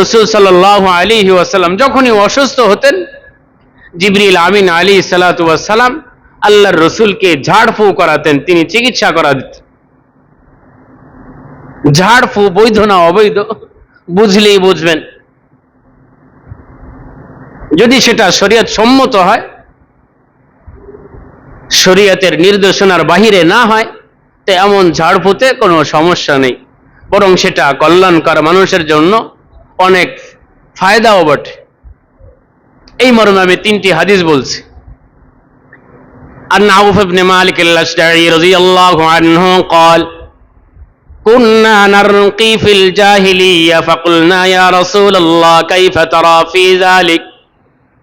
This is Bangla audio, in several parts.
রসুল সাল্লাহ আলী ওয়াসাল্লাম যখনই অসুস্থ হতেন, জিবরিল আমিন আলী সালাতাম আল্লাহর রসুলকে ঝাড়ফু করাতেন, তিনি চিকিৎসা করা দিতেন ঝাড়ফু বৈধ না অবৈধ, বুঝলেই বুঝবেন। যদি সেটা শরীয়ত সম্মত হয়, শরীয়তের নির্দেশনার বাহিরে না হয়, তো এমন ঝাড়ফুতে কোনো সমস্যা নেই। বরং সেটা কল্যাণকর মানুষের জন্য অনেক ফায়দাও বটে এই মর্মে আমি তিনটি হাদিস বলছি عن عوف بن مالك الأشجعي رضي الله عنه قال كنا نرقي في الجاهلية فقلنا يا رسول الله كيف ترى في ذلك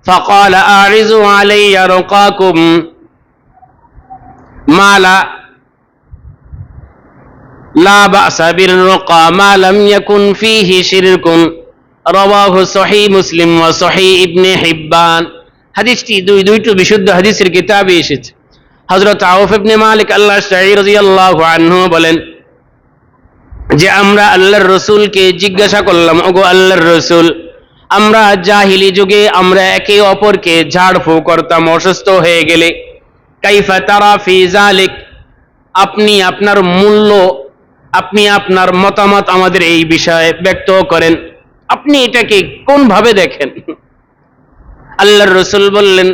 فقال أعرضوا علي رقاكم ما لا لا بأس بالرقى ما لم يكن فيه شرك রবাহু সহি মুসলিম ও সহি ইবনে হিব্বান। হাদিসটি দুই, দুইটি বিশুদ্ধ হাদিসের কিতাবে এসেছে। হজরত আউফ ইবনে মালিক আল্লাহ শাহী রাজিয়াল্লাহু আনহু বলেন, যে আমরা আল্লাহর রসুলকে জিজ্ঞাসা করলাম, ওগো আল্লাহর রসুল, আমরা জাহিলি যুগে আমরা একে অপরকে ঝাড়ফু করতাম, অসুস্থ হয়ে গেলে। কাইফা তারা ফিজালিক আপনি আপনার মূল্য, আপনি আপনার মতামত আমাদের এই বিষয়ে ব্যক্ত করেন। আপনি এটাকে কোন ভাবে দেখেন? আল্লাহর রসুল বললেন,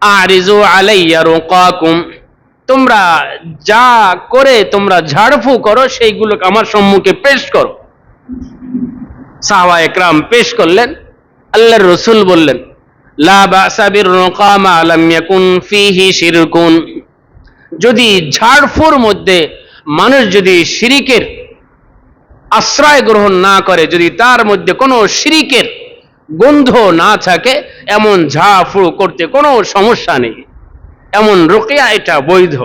আরিজু আলাইয়া রোকাকুম। তোমরা যা করে তোমরা ঝাড়ফু করো, সেইগুলোকে আমার সম্মুখে পেশ করো। সাহাবা একরাম পেশ করলেন। আল্লাহর রসুল বললেন যদি ঝাড়ফুর মধ্যে মানুষ যদি শিরিকের আশ্রয় গ্রহণ না করে যদি তার মধ্যে কোনো শিরিকের গন্ধ না থাকে এমন ঝাড়ফুঁ করতে কোনো সমস্যা নেই এমন রোকেয়া এটা বৈধ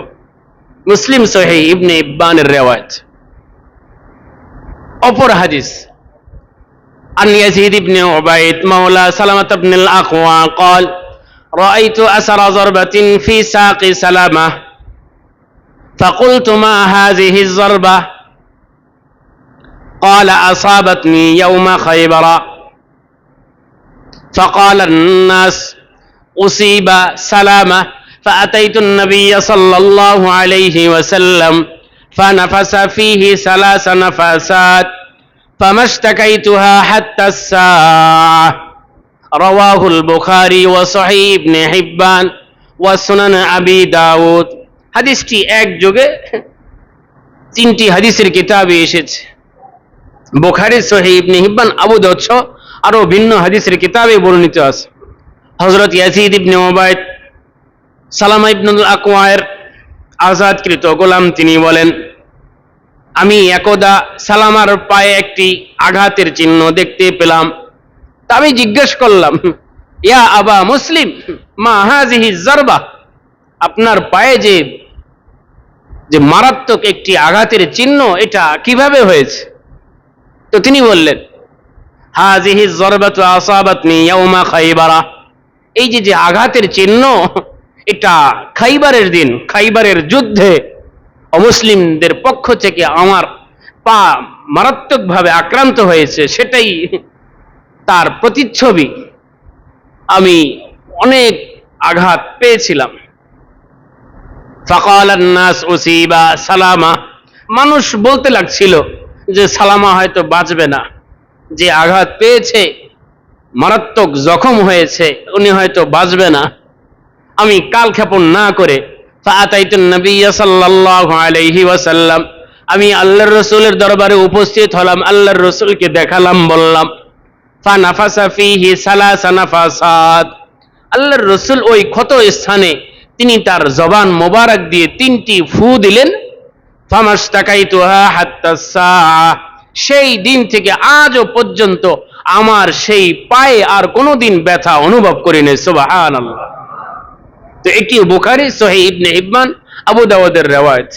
মুসলিম সহি ইবনে ইব্বানের রেওয়াজ অপর হাদিস عن يزيد بن عبيد مولى سلمة بن الأقوى قال رأيت أثر ضربة في ساق سلمة فقلت ما هذه الضربة قال أصابتني يوم خيبر فقال الناس أصيب سلامة فأتيت النبي صلى الله عليه وسلم فنفس فيه ثلاث نفسات فما اشتكيتها حتى الساعة رواه البخاري وصحيح ابن حبان وسنن أبي داود হাদিসটি এক যোগে তিনটি হাদিসের কিতাবে এসেছে বোখারি সহি ইবনে আবু দচ্ছ আরও ভিন্ন হাদিসের কিতাবে বর্ণিত আছে। হজরত ইয়াসিদ ইবনে ওবায়দ সালামা ইবনুল আকওয়ায়ের আজাদকৃত গোলাম, তিনি বলেন, আমি একদা সালামার পায়ে একটি আঘাতের চিহ্ন দেখতে পেলাম। তা আমি জিজ্ঞেস করলাম, ইয়া আবা মুসলিম, মা হাজিহি জারবা আপনার পায়ে যে যে মারাত্মক একটি আঘাতের চিহ্ন, এটা কীভাবে হয়েছে? তো তিনি বললেন, হাজিহি জরবাতু আসাবাতনি ইয়াউমা খাইবারা। এই যে যে আঘাতের চিহ্ন, এটা খাইবারের দিন, খাইবারের যুদ্ধে অমুসলিমদের পক্ষ থেকে আমার পা মারাত্মকভাবে আক্রান্ত হয়েছে, সেটাই তার প্রতিচ্ছবি। আমি অনেক আঘাত পেয়েছিলাম। ফকাল নাস ওসিবা সালামা। মানুষ বলতে লাগছিল যে সালামা হয়তো বাঁচবে না, যে আঘাত পেয়েছে, মারাত্মক জখম হয়েছে, উনি হয়তো বাঁচবে না। আমি কাল ক্ষেপণ না করে ওয়াসাল্লাম, আমি আল্লাহর রসুলের দরবারে উপস্থিত হলাম, আল্লাহর রসুলকে দেখালাম, বললাম আল্লাহর রসুল ওই ক্ষত স্থানে তিনি তার জবান মোবারক দিয়ে তিনটি ফু দিলেন সেই দিন থেকে আজও পর্যন্ত আমার সেই পায়ে আর কোনোদিন ব্যথা অনুভব করিনি, সুবহানাল্লাহ। তো এটি বুখারী সহি ইব্বান আবু দাউদের রেওয়ায়ত।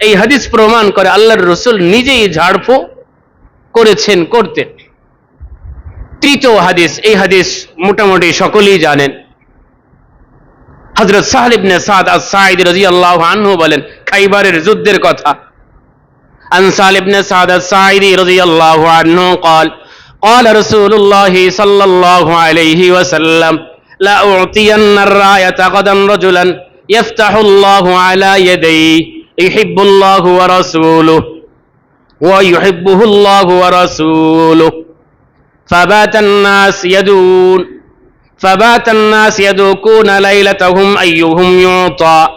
এই হাদিস প্রমাণ করে আল্লাহর রসুল নিজেই ঝাড়ফু করেছেন করতেন তৃতীয় হাদিস, এই হাদিস মোটামুটি সকলেই জানেন। হজরত সাহল ইবনে সাদ আস সাঈদ রাদিয়াল্লাহু আনহু বলেন খাইবারের যুদ্ধের কথা عن سال بن سعد الساعدي رضي الله عنه قال قال رسول الله صلى الله عليه وسلم لأعطين الراية غدا رجلا يفتح الله على يديه يحب الله ورسوله ويحبه الله ورسوله فبات الناس يدون فبات الناس يدوكون ليلتهم أيهم يعطى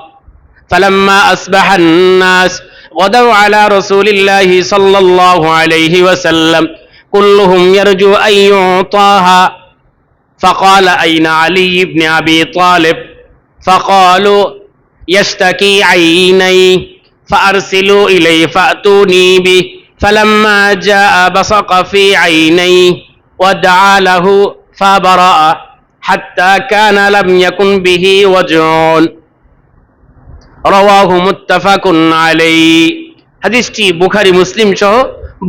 فلما أصبح الناس غدوا على رسول الله صلى الله عليه وسلم كلهم يرجو أن يعطاها. فقال أين علي بن أبي طالب؟ فقالوا يشتكي عينيه فأرسلوا إليه فأتوني به. فلما جاء بصق في عينيه ودعا له فبرأ حتى كان لم يكن به وجع রওয়াহু মুত্তাফাকুন আলাই হাদিসটি বুখারী, মুসলিম সহ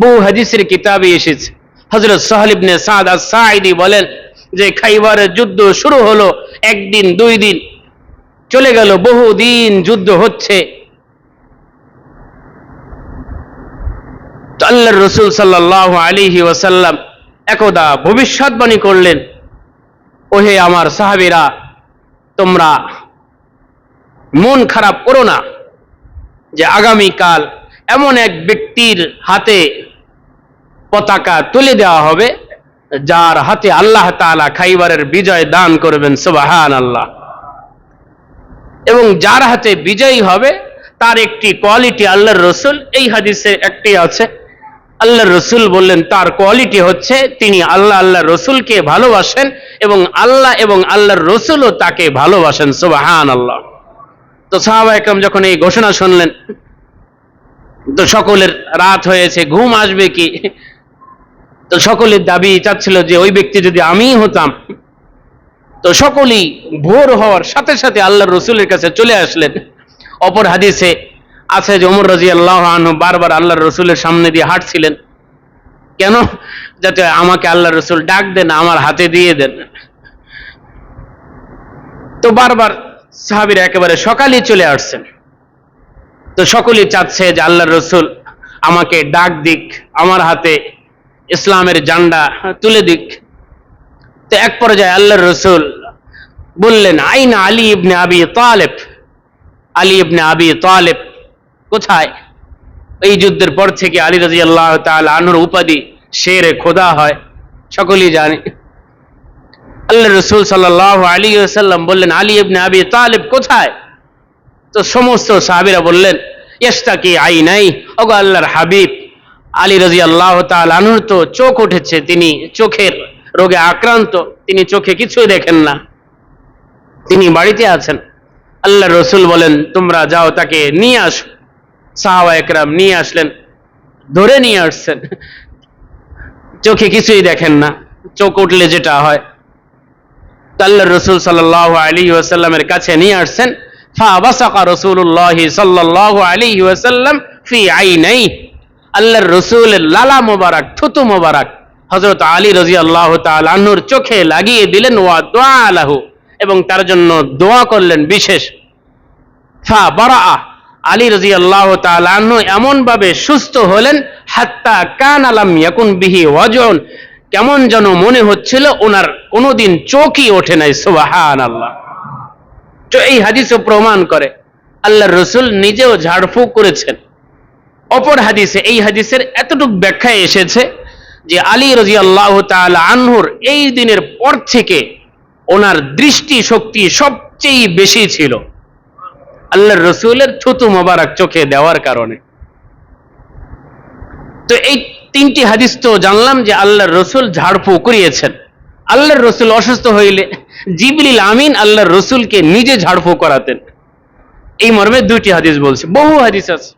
বহু হাদিসের কিতাবে এসেছে। হযরত সাহল ইবনে সাদ বলেন যে, খাইবারের যুদ্ধ শুরু হলো একদিন, দুই দিন। চলে গেল, বহু দিন যুদ্ধ হচ্ছে। রসুল সাল্লাল্লাহু আলাইহি ওয়াসাল্লাম একদা ভবিষ্যৎবাণী করলেন, ওহে আমার সাহাবীরা, তোমরা মন খারাপ করো না যে আগামীকাল এমন এক ব্যক্তির হাতে পতাকা তুলে দেওয়া হবে, যার হাতে আল্লাহ তাআলা খাইবারের বিজয় দান করবেন সুবাহান আল্লাহ এবং যার হাতে বিজয়ী হবে, তার একটি কোয়ালিটি আল্লাহর রসুল। এই হাদিসে একটি আছে, আল্লাহর রসুল বললেন, তার কোয়ালিটি হচ্ছে তিনি আল্লাহ আল্লাহ রসুলকে ভালোবাসেন এবং আল্লাহ এবং আল্লাহর রসুলও তাকে ভালোবাসেন সুবাহান আল্লাহ তো সাহাবা একরম যখন এই ঘোষণা শুনলেন, তো সকলের রাত হয়েছে, ঘুম আসবে কি? তো সকলের দাবি চাচ্ছিল যে ওই ব্যক্তি যদি আমিই হতাম, তো সকলেই ভোর হওয়ার সাথে সাথে আল্লাহর রসুলের কাছে চলে আসলেন। অপর হাদিসে আছে যে ওমর রাজি আল্লাহ বারবার আল্লাহর রসুলের সামনে দিয়ে হাঁটছিলেন। কেন? যাতে আমাকে আল্লাহ রসুল ডাক দেন, আমার হাতে দিয়ে দেন। তো বারবার সাহাবিরা একেবারে সকালে চলে আসছেন। তো সকলেই চাচ্ছে যে আল্লাহর রসুল আমাকে ডাক দিক, আমার হাতে ইসলামের জান্ডা তুলে দিক। তো এক পর্যায়ে আল্লাহর রসুল বললেন, আইনা আলী ইবনে আবি তালেব? আলী ইবনে আবি তালেব কোথায়? এই যুদ্ধের পর থেকে আলী রাজি আল্লাহ আনুর উপাধি শেরে খোদা হয়। সকলেই জানে আল্লাহ রসুল সাল্লাহ আলী সাল্লাম বললেন, আলী ইবনে আবি তালেব কোথায়? তো সমস্ত সাহাবিরা বললেন ইস্তা কি আই নাই ওগো আল্লাহর হাবিব, আলী রাজি আল্লাহ আনুর তো চোখ উঠেছে, তিনি চোখের রোগে আক্রান্ত, তিনি চোখে কিছুই দেখেন না। তিনি বাড়িতে আছেন। আল্লাহ রসুল বলেন, তোমরা যাও, তাকে নিয়ে আসো। সাহাবা একরাম নিয়ে আসলেন, ধরে নিয়ে আসছেন। চোখে কিছুই দেখেন না, চোখ উঠলে যেটা হয় আল্লাহ রসুল সাল্লাহ আলী ওয়াসাল্লামের কাছে নিয়ে আসছেন ফাবাসাকা রসুল্লাহ সাল্লাহ আলী ওয়াসাল্লাম ফি আই নাই আল্লাহর রসুলের লালা মোবারক, থুতু মোবারক। হজরত আলী রাজি আল্লাহ তালুর চোখে লাগিয়ে দিলেন, ওয়া দোয়া আলাহু এবং তার জন্য দোয়া করলেন বিশেষ। ফা বারা আলী রাজি আল্লাহ তালু এমন ভাবে সুস্থ হলেন, হাত্তা কান আলাম ইয়াকুন বিহি ওয়াজন কেমন যেন মনে হচ্ছিল ওনার কোনোদিন চোখই ওঠে নাই সুবাহান আল্লাহ তো এই হাদিসও প্রমাণ করে আল্লাহ রসুল নিজেও ঝাড়ফুঁক করেছেন। অপর হাদিসে এই হাদিসের এতটুক ব্যাখ্যায় এসেছে যে আলী রাজি আল্লাহ আনহুর এই দিনের পর থেকে ওনার দৃষ্টি শক্তি সবচেয়ে বেশি ছিল। আল্লাহর রসুলের থুতু মোবারক চোখে দেওয়ার কারণে। তো এই তিনটি হাদিস তো জানলাম যে আল্লাহর রসুল ঝাড়ফু করিয়েছেন আল্লাহর রসুল অসুস্থ হইলে জিবরিল আমিন আল্লাহর রসুলকে নিজে ঝাড়ফু করাতেন এই মর্মে দুইটি হাদিস বলছে বহু হাদিস আছে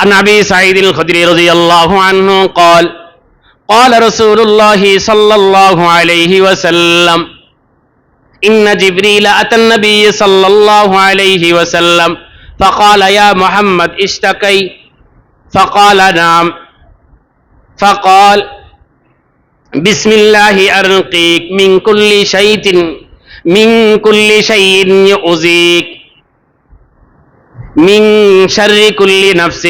عن ابي سعيد الخدري رضي الله عنه قال قال رسول الله صلى الله عليه وسلم ان جبريل اتى النبي صلى الله عليه وسلم فقال يا محمد اشتكي فقال نعم. فقال بسم الله أرقيك من كل شيء من كل شيء يؤذيك. من شر كل نفس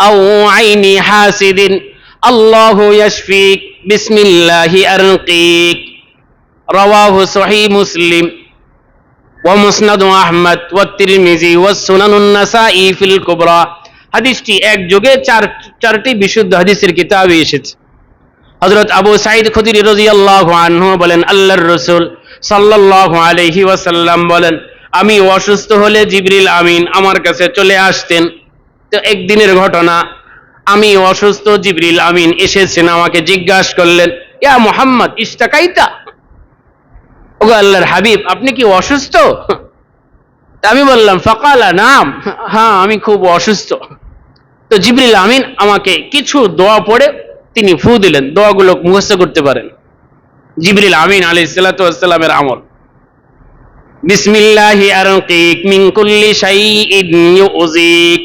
أو عين حاسد الله يشفيك. بسم الله أرقيك. رواه صحيح مسلم ومسند أحمد والترمذي والسنن النسائي في الكبرى. হাদিসটি এক যোগে চার, চারটি বিশুদ্ধ হাদিসের কিতাবে এসেছে। হযরত আবু সাঈদ খুদরি রাদিয়াল্লাহু আনহু বলেন, আল্লাহর রাসূল সাল্লাল্লাহু আলাইহি ওয়াসাল্লাম বলেন, আমি অসুস্থ হলে জিবরিল আমিন আমার কাছে চলে আসতেন। তো একদিনের ঘটনা, আমি অসুস্থ জিবরিল আমিন এসেছেন, আমাকে জিজ্ঞাসা করলেন, ইয়া মোহাম্মদ ইস্তাকাইতা ওগো আল্লাহর হাবিব, আপনি কি অসুস্থ? আমি বললাম, ফকালা, নাম। হ্যাঁ আমি খুব অসুস্থ। তো জিবরিল আমিন আমাকে কিছু দোয়া পড়ে তিনি ফু দিলেন। দোয়াগুলো মুখস্থ করতে পারেন। জিবরিল আমিন আলী সাল্লাতামের আমল। বিসমিল্লাহি আরকিক মিন কুল্লি শাইইন ইউযিক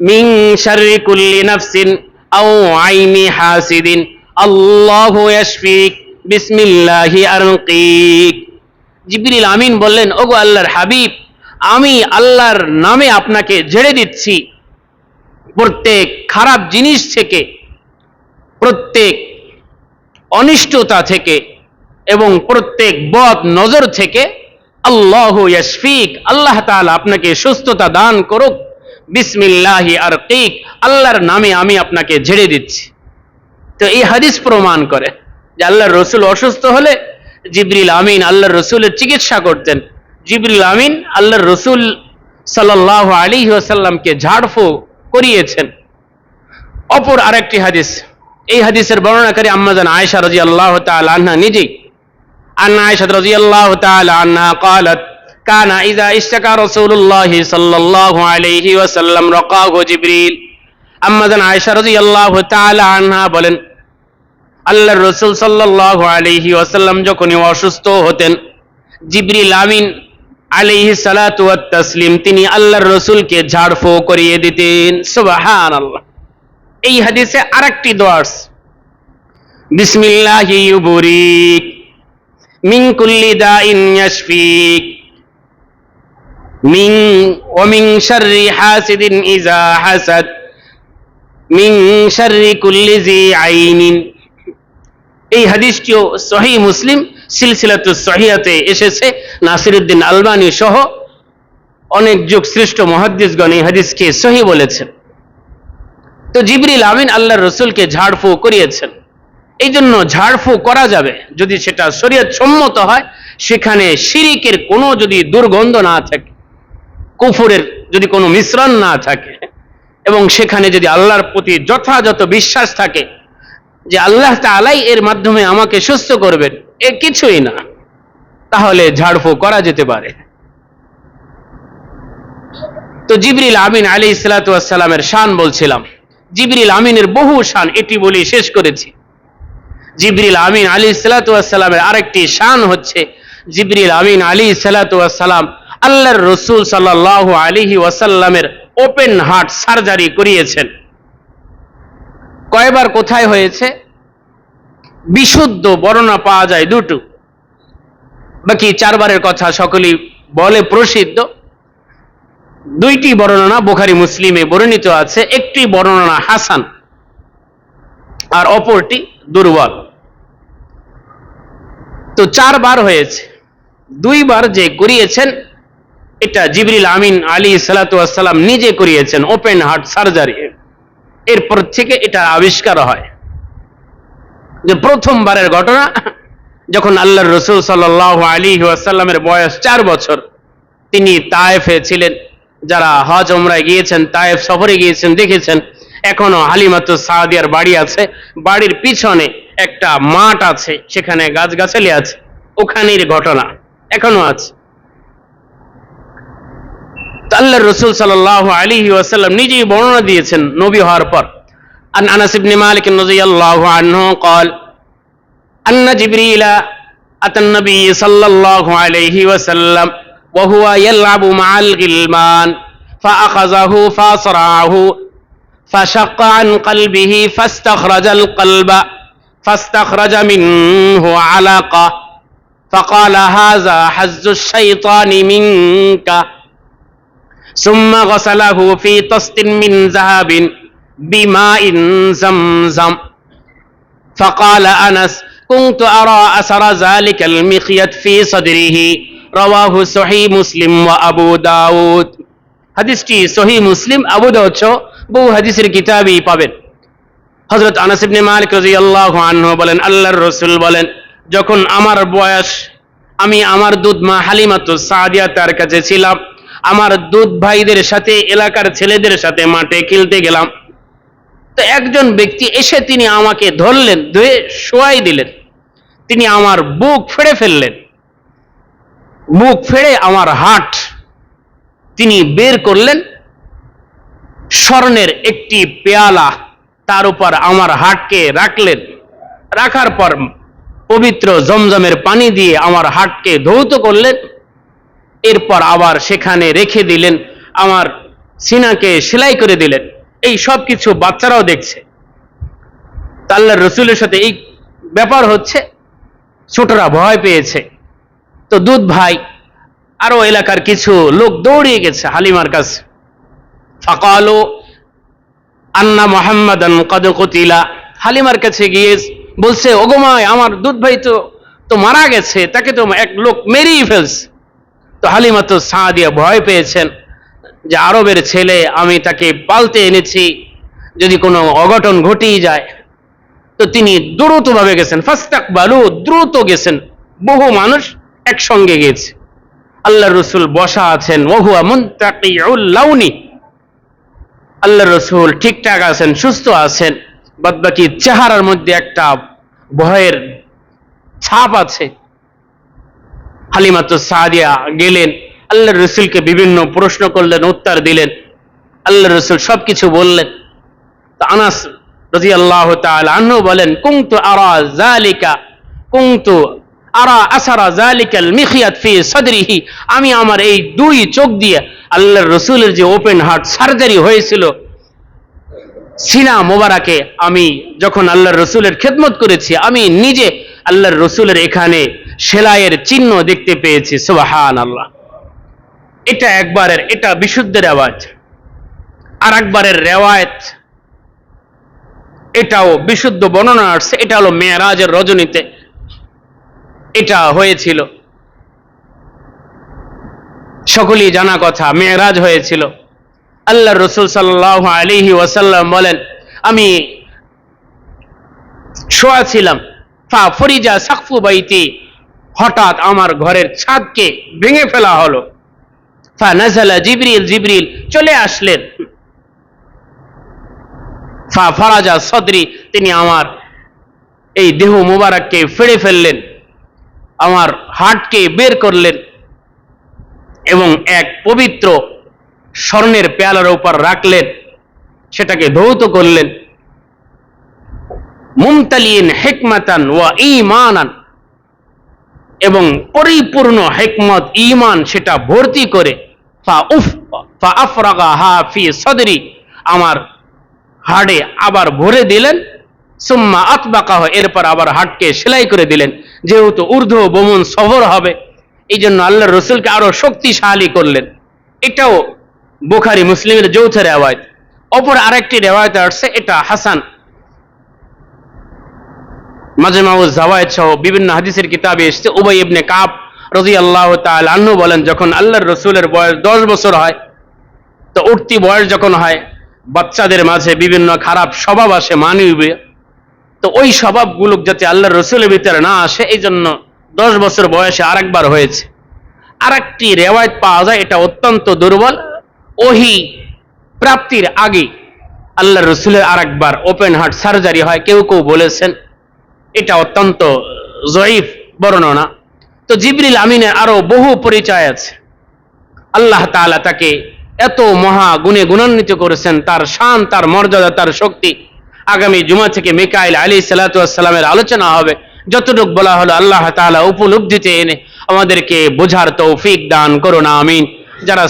মিন শাররি কুল্লি নাফসিন আও আইনি হাসিদিন। আল্লাহু ইয়াশফিক। বিসমিল্লাহি আরকিক। জিবরিল আমিন বললেন, ওগো আল্লাহর হাবিব, আমি আল্লাহর নামে আপনাকে ঝেড়ে দিচ্ছি। প্রত্যেক খারাপ জিনিস থেকে, প্রত্যেক অনিষ্টতা থেকে এবং প্রত্যেক বদ নজর থেকে আল্লাহ ইয়াশফিক, আল্লাহ তাআলা আপনাকে সুস্থতা দান করুক। বিসমিল্লাহি আর কিক আল্লাহর নামে আমি আপনাকে ঝেড়ে দিচ্ছি। তো এই হাদিস প্রমাণ করে যে আল্লাহর রসুল অসুস্থ হলে জিবরিল আমিন আল্লাহর রসুলের চিকিৎসা করতেন। জিবরিল আমিন আল্লাহর রসুল সাল্লাহ আলী ওয়াসাল্লামকে ঝাড়ফু করিয়েছেন অপর আরেকটি হাদিস এই হাদিসের বর্ণনাকারী আম্মাজান আয়েশা রাজি আল্লাহ আনহা নিজেই আন্না আয়েশা রাজি আল্লাহ আনহা قالت كان إذا اشتكى رسول الله صلى الله عليه وسلم رقاه جبريل আম্মাজান আয়েশা রাজি আল্লাহ আনহা বলেন আল্লাহর রসুল সাল্লাহ আলহি ওয়াসাল্লাম যখনই অসুস্থ হতেন জিবরিল আমিন আলিহি সালাতু ওয়াত তাসলিম, তিনি আল্লাহর রসুলকে ঝাড়ফু করিয়ে দিতেন। সুবাহান এই হাদিসে আরেকটি আছে বিসমিল্লাহি ইউবরিক, মিন কুল্লি দাইন ইয়াশফিক, মিন, ওয়া মিন শাররি হাসিদিন ইযা হাসাদ, মিন শাররি কুল্লি জি আইনিন। এই হাদিসটিও সহি মুসলিম। সিলসিলাতু সহিয়াতে এসেছে নাসিরুদ্দিন আলবানী সহ অনেক যুগ শ্রেষ্ঠ মহাদ্দিসগণ এই হাদিসকে সহি বলেছেন। তো জিবরিল আমিন আল্লাহ রসুলকে ঝাড়ফু করিয়েছেন। এই জন্য ঝাড়ফু করা যাবে যদি সেটা শরীয়ত সম্মত হয়, সেখানে শিরিকের কোনো যদি দুর্গন্ধ না থাকে, কুফুরের যদি কোনো মিশ্রণ না থাকে, এবং সেখানে যদি আল্লাহর প্রতি যথাযথ বিশ্বাস থাকে যে আল্লাহ তালাই এর মাধ্যমে আমাকে সুস্থ করবেন এ কিছুই না। তাহলে ঝাড়ফু করা যেতে পারে। তো জিবরিল আমিন আলী সালাতামের শান বলছিলাম। জিবরিল আমিনের বহু শান, এটি বলি শেষ করেছি। জিবরিল আমিন আলী সালাতামের আরেকটি শান হচ্ছে জিবরিল আমিন আলী সালাতাম আল্লাহর রসুল সাল্লাহ আলিহি ওয়াসাল্লামের ওপেন হার্ট সার্জারি করিয়েছেন। কয়বার কোথায় হয়েছে? বিশুদ্ধ বর্ণনা পাওয়া যায় দুটো। বাকি চারবারের কথা সকলেই বলে প্রসিদ্ধ। দুইটি বর্ণনা বোখারি মুসলিমে বর্ণিত আছে, একটি বর্ণনা হাসান আর অপরটি দুর্বল। তো চারবার হয়েছে। দুইবার যে করিয়েছেন, এটা জিবরিল আমিন আলী সালাতাম নিজে করিয়েছেন, ওপেন হার্ট সার্জারি। এরপর থেকে এটা আবিষ্কার হয়। যে প্রথমবারের ঘটনা, যখন আল্লাহর রসুল সাল আলী ওয়াসাল্লামের বয়স চার বছর, তিনি তায়েফে ছিলেন। যারা হজ ওমরায় গিয়েছেন, তায়েফ সফরে গিয়েছেন, দেখেছেন, এখনও হালিমাতু সাদিয়ার বাড়ি আছে। বাড়ির পিছনে একটা মাঠ আছে, সেখানে গাছগাছালি আছে। ওখানের ঘটনা, এখনও আছে। আল্লাহ রসুল সাল্লাহ আলী ওয়াসাল্লাম নিজেই বর্ণনা দিয়েছেন নবী হওয়ার পর। عن أنس بن مالك رضي الله عنه قال أن جبريل أتى النبي صلى الله عليه وسلم وهو يلعب مع الغلمان فأخذه فأصرعه فشق عن قلبه فاستخرج القلب فاستخرج منه علقة فقال هذا حز الشيطان منك. ثم غسله في طست من ذهب. بماء زمزم فقال أنس كنت أرى أثر ذلك المخيط في صدره رواه صحيح مسلم وأبو داود হাদিসটি সহি মুসলিম আবু দাউদ সহ বহু হাদিসের কিতাবই পাবেন হযরত আনাস ইবনে মালিক রাদিয়াল্লাহু আনহু বলেন আল্লাহর রাসূল বলেন যখন আমার বয়স আমি আমার দুধ মা হালিমাতু সাদিয়া তার কাছে ছিলাম আমার দুধ ভাইদের সাথে এলাকার ছেলেদের সাথে মাঠে খেলতে গেলাম তো একজন ব্যক্তি এসে তিনি আমাকে ধরলেন, ধুয়ে শোয়াই দিলেন। তিনি আমার বুক ফেড়ে ফেললেন। বুক ফেড়ে আমার হাট তিনি বের করলেন। স্বর্ণের একটি পেয়ালা তার উপর আমার হাটকে রাখলেন। রাখার পর পবিত্র জমজমের পানি দিয়ে আমার হাটকে ধৌত করলেন। এরপর আবার সেখানে রেখে দিলেন। আমার সিনাকে সেলাই করে দিলেন। এই সব কিছু বাচ্চারাও দেখছে। তা আল্লাহর রসুলের সাথে এই ব্যাপার হচ্ছে, ছোটরা ভয় পেয়েছে। তো দুধ ভাই, আরও এলাকার কিছু লোক দৌড়িয়ে গেছে হালিমার কাছে। ফাকালো আন্না মোহাম্মদ কদ কতিলা। হালিমার কাছে গিয়ে বলছে ওগোমায় আমার দুধ ভাই তো তো মারা গেছে, তাকে তো এক লোক মেরেই ফেলছে। তো হালিমা তো সাঁ দিয়ে ভয় পেয়েছেন। যে আরবের ছেলে, আমি তাকে পালতে এনেছি। যদি কোনো অঘটন ঘটেই যায়, তো তিনি দ্রুত ভাবে গেছেন। ফাস্তাক বালু দ্রুত গেছেন। বহু মানুষ একসঙ্গে গেছে। আল্লাহ রসুল বসা আছেন। ওহুয়া লাউনি। আল্লাহ রসুল ঠিকঠাক আছেন, সুস্থ আছেন। বাদবাকি চেহারার মধ্যে একটা ভয়ের ছাপ আছে। হালিমাত সাদিয়া গেলেন। আল্লাহ রসুলকে বিভিন্ন প্রশ্ন করলেন, উত্তর দিলেন। আল্লাহ রসুল সবকিছু বললেন। তো আনাস রাজি আল্লাহ আনহু বলেন কুংতু আরা জালিকা কুংতু আরা আসারা জালিকাল মিখিয়াত ফি সদরিহি। আমি আমার এই দুই চোখ দিয়ে আল্লাহর রসুলের যে ওপেন হার্ট সার্জারি হয়েছিল, সিনা মোবারকে আমি যখন আল্লাহর রসুলের খেদমত করেছি, আমি নিজে আল্লাহর রসুলের এখানে সেলাইয়ের চিহ্ন দেখতে পেয়েছি। সুবাহান আল্লাহ এটা একবারের, এটা বিশুদ্ধ রেওয়াজ। আর একবারের রেওয়ায়ত, এটাও বিশুদ্ধ বর্ণনা আসছে, এটা হলো মেয়েরাজের রজনীতে। এটা হয়েছিল। সকলেই জানা কথা, মেয়েরাজ হয়েছিল। আল্লাহ রসুল সাল্লাহ আলিহি ওয়াসাল্লাম বলেন, আমি শোয়া ছিলাম ফরিজা সাকফু বাইতি, হঠাৎ আমার ঘরের ছাদকে ভেঙে ফেলা হলো। ফা নাজালা জিবরিল জিবরিল চলে আসলেন। ফা ফরাজা সদরি, তিনি আমার এই দেহ মুবারককে ফেড়ে ফেললেন, আমার হাটকে বের করলেন এবং এক পবিত্র স্বর্ণের পেয়ালার উপর রাখলেন, সেটাকে ধৌত করলেন। মুমতালিন হেকমাতান ওয়া ইমানান এবং পরিপূর্ণ হেকমত ইমান সেটা ভর্তি করে আমার হাড়ে আবার ভরে দিলেন, সুম্মা আতবাকাহ, এরপর আবার হাটকে সেলাই করে দিলেন। যেহেতু ঊর্ধ্ব বমন সফর হবে এই জন্য আল্লাহ রসুলকে আরও শক্তিশালী করলেন। এটাও বোখারি মুসলিমের যৌথ রেওয়ায়ত। অপর আরেকটি রেওয়ায়ত আসছে, এটা হাসান। মাঝে মাউজ জাওয়ায়দ সহ বিভিন্ন হাদিসের কিতাবে এসছে, উবাই ইবনে কাপ রাজি আল্লাহ আন্নু বলেন, যখন আল্লাহর রসুলের বয়স দশ বছর হয়, তো উঠতি বয়স যখন হয়, বাচ্চাদের মাঝে বিভিন্ন খারাপ স্বভাব আসে, মানবে। তো ওই স্বভাবগুলো যাতে আল্লাহর রসুলের ভিতরে না আসে, এই জন্য দশ বছর বয়সে আরেকবার হয়েছে। আরেকটি রেওয়ায়ত পাওয়া যায়, এটা অত্যন্ত দুর্বল। ওহি প্রাপ্তির আগে আল্লাহ রসুলের আরেকবার ওপেন হার্ট সার্জারি হয়, কেউ কেউ বলেছেন, এটা অত্যন্ত জয়ীফ বর্ণনা। তো জিবরিল আমিনের আরও বহু পরিচয় আছে। আল্লাহ তালা তাকে এত মহা গুণে গুণান্বিত করেছেন, তার শান, তার মর্যাদা, তার শক্তি। আগামী জুমা থেকে মিকাইল আলী সালাতামের আলোচনা হবে। যতটুক বলা হলো, আল্লাহ তালা উপলব্ধিতে এনে আমাদেরকে বোঝার তৌফিক দান করুন, আমিন। যারা